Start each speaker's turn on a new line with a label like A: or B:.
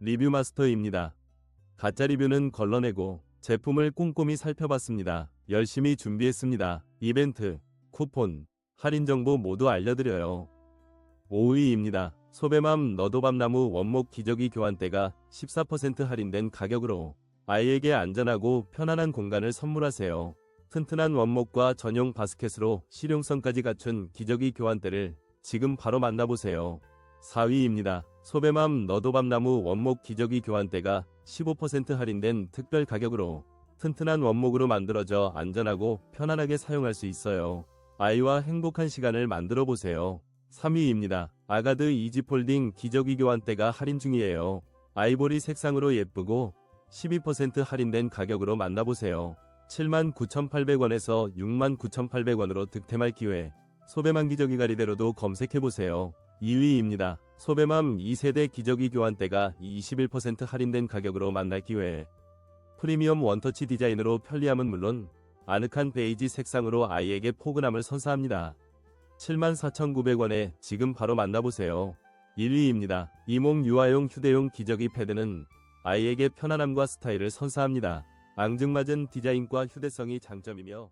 A: 리뷰 마스터입니다. 가짜 리뷰는 걸러내고 제품을 꼼꼼히 살펴봤습니다. 열심히 준비했습니다. 이벤트, 쿠폰, 할인 정보 모두 알려드려요. 5위입니다. 소배맘 너도밤나무 원목 기저귀 교환대가 14% 할인된 가격으로 아이에게 안전하고 편안한 공간을 선물하세요. 튼튼한 원목과 전용 바스켓으로 실용성까지 갖춘 기저귀 교환대를 지금 바로 만나보세요. 4위입니다. 소배맘 너도밤나무 원목 기저귀 교환대가 15% 할인된 특별 가격으로 튼튼한 원목으로 만들어져 안전하고 편안하게 사용할 수 있어요. 아이와 행복한 시간을 만들어 보세요. 3위입니다. 아가드 이지폴딩 기저귀 교환대가 할인 중이에요. 아이보리 색상으로 예쁘고 12% 할인된 가격으로 만나보세요. 79,800원에서 69,800원으로 득템할 기회. 소배맘 기저귀 가리대로도 검색해보세요. 2위입니다. 소배맘 2세대 기저귀 교환대가 21% 할인된 가격으로 만날 기회. 프리미엄 원터치 디자인으로 편리함은 물론 아늑한 베이지 색상으로 아이에게 포근함을 선사합니다. 74,900원에 지금 바로 만나보세요. 1위입니다. 이몽 유아용 휴대용 기저귀 패드는 아이에게 편안함과 스타일을 선사합니다. 앙증맞은 디자인과 휴대성이 장점이며